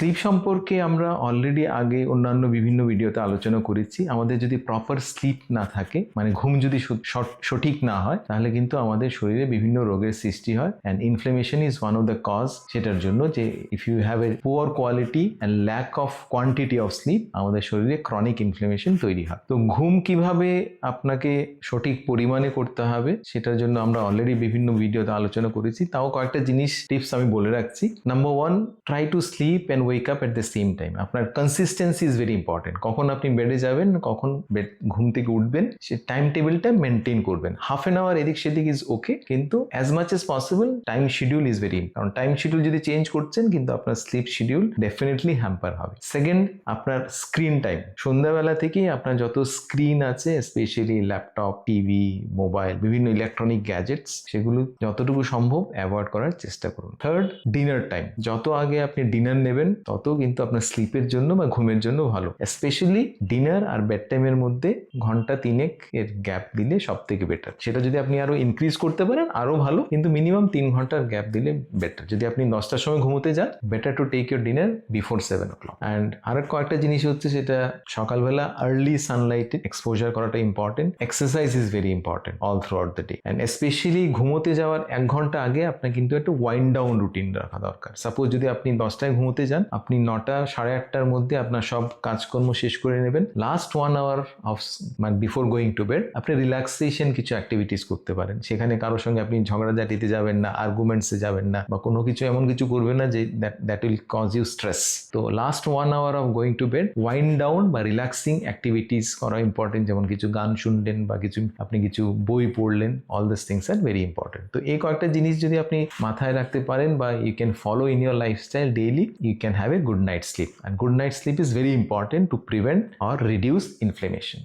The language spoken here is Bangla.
স্লিপ সম্পর্কে আমরা অলরেডি আগে অন্যান্য বিভিন্ন ভিডিওতে আলোচনা করেছি। আমাদের যদি প্রপার স্লিপ না থাকে মানে ঘুম যদি সঠিক না হয়, তাহলে কিন্তু আমাদের শরীরে বিভিন্ন রোগের সৃষ্টি হয়। And inflammation is one of the cause সেটার জন্য যে if you have a poor quality and lack of quantity of sleep আমাদের শরীরে ক্রনিক ইনফ্লেমেশন তৈরি হয়। তো ঘুম কীভাবে আপনাকে সঠিক পরিমাণে করতে হবে সেটার জন্য আমরা অলরেডি বিভিন্ন ভিডিওতে আলোচনা করেছি। তাও কয়েকটা জিনিস টিপস আমি বলে রাখছি। Number one try to sleep and wake up at the same time আপনার কনসিস্টেন্সি ইজ ভেরি ইম্পর্টেন্ট কখন আপনি বেডে যাবেন, কখন বেড ঘুম থেকে উঠবেন, সে টাইম টেবিলটা মেনটেন করবেন। হাফ এন আওয়ার এদিক সেদিক ইজ ওকে কিন্তু as much as possible time schedule is very কারণ টাইম শিডিউল যদি চেঞ্জ করছেন, কিন্তু আপনার স্লিপ শিডিউল ডেফিনেটলি হ্যাম্পার হবে। সেকেন্ড আপনার স্ক্রিন টাইম সন্ধ্যাবেলা থেকেই আপনার যত স্ক্রিন আছে স্পেশালি ল্যাপটপ টিভি মোবাইল বিভিন্ন ইলেকট্রনিক গ্যাজেটস সেগুলো যতটুকু সম্ভব অ্যাভয়েড করার চেষ্টা করুন। থার্ড ডিনার টাইম যত আগে আপনি ডিনার নেবেন তত কিন্তু আপনার স্লিপের জন্য বা ঘুমের জন্য ভালো। স্পেশালি ডিনার আর বেড টাইমের মধ্যে ঘণ্টা তিনেক এর গ্যাপ দিলে সব থেকে বেটার সেটা যদি আপনি আরও ইনক্রিজ করতে পারেন, আরও ভালো, কিন্তু মিনিমাম তিন ঘণ্টার গ্যাপ দিলে বেটার যদি আপনি দশটার সময় ঘুমোতে যান better to take your dinner before seven o'clock and আরেক কয়েকটা জিনিস হচ্ছে সেটা সকালবেলা আর্লি সানলাইটে এক্সপোজার করাটা important exercise is very important all throughout the day and specially ঘুমোতে যাওয়ার এক ঘণ্টা আগে আপনার কিন্তু একটা ওয়াইন্ড ডাউন রুটিন রাখা দরকার। সাপোজ যদি আপনি দশটায় ঘুমোতে যান আপনি নটা সাড়ে আটটার মধ্যে আপনার সব কাজকর্ম শেষ করে নেবেন। লাস্ট ওয়ান আওয়ার অফ মানে বিফোর গোয়িং টু বেড আপনি রিল্যাক্সেশন কিছু অ্যাক্টিভিটিস করতে পারেন। সেখানে কারোর সঙ্গে আপনি ঝগড়াঝাটিতে যাবেন না আর্গুমেন্টসে যাবেন না, বা কোনো কিছু এমন কিছু করবেন না যে that will cause you stress তো last one hour of going to bed wind down বা রিল্যাক্সিং অ্যাক্টিভিটিস করা ইম্পর্টেন্ট যেমন কিছু গান শুনলেন বা কিছু, আপনি কিছু বই পড়লেন all this things are very important তো এই কয়েকটা জিনিস যদি আপনি মাথায় রাখতে পারেন বা you can follow in your lifestyle daily you can have a good night sleep and good night sleep is very important to prevent or reduce inflammation